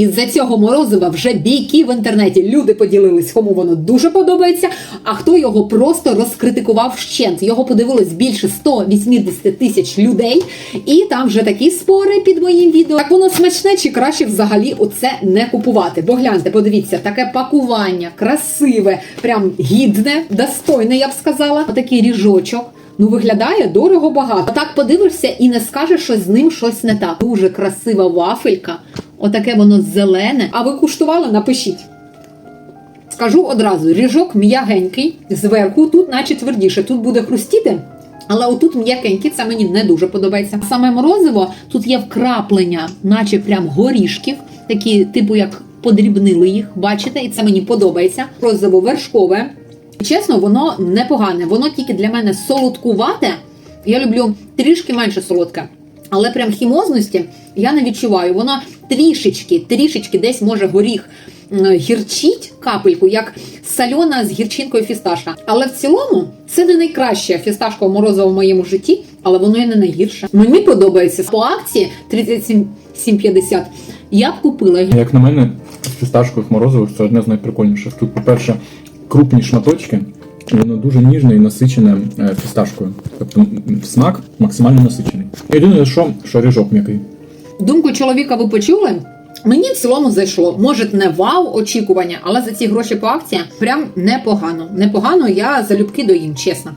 Із-за цього морозива вже бійки в інтернеті. Люди поділились, кому воно дуже подобається, а хто його просто розкритикував вщент. Його подивилось більше 180 тисяч людей, і там вже такі спори під моїм відео. Так воно смачне чи краще взагалі оце не купувати? Бо гляньте, подивіться, таке пакування, красиве, прям гідне, достойне, я б сказала. Отакий ріжочок. Ну, виглядає дорого багато. Так подивишся і не скажеш, що з ним щось не так. Дуже красива вафелька. Отаке воно зелене. А ви куштували? Напишіть. Скажу одразу: ріжок м'ягенький, зверху тут, наче твердіше, тут буде хрустіти. Але отут м'якенький, це мені не дуже подобається. Саме морозиво тут є вкраплення, наче прям горішків, такі, типу, як подрібнили їх, бачите, і це мені подобається. Морозиво вершкове. Чесно, воно непогане. Воно тільки для мене солодкувате. Я люблю трішки менше солодке. Але прям хімозності я не відчуваю. Воно трішечки, трішечки десь може горіх гірчить капельку, як сальона з гірчинкою фісташка. Але в цілому це не найкраще фісташкове морозиво в моєму житті, але воно і не найгірше. Мені подобається по акції 37,50 Я б купила Як на мене, з фісташкових морозивих це одне з найприкольніших. Тут, по-перше, крупні шматочки, і воно дуже ніжне і насичене е, фісташкою. Тобто смак максимально насичений. Єдине, що, що ріжок м'який. Думку чоловіка ви почули? Мені в цілому зайшло. Може, не вау очікування, але за ці гроші по акціям прям непогано. Непогано я залюбки доїм, чесно.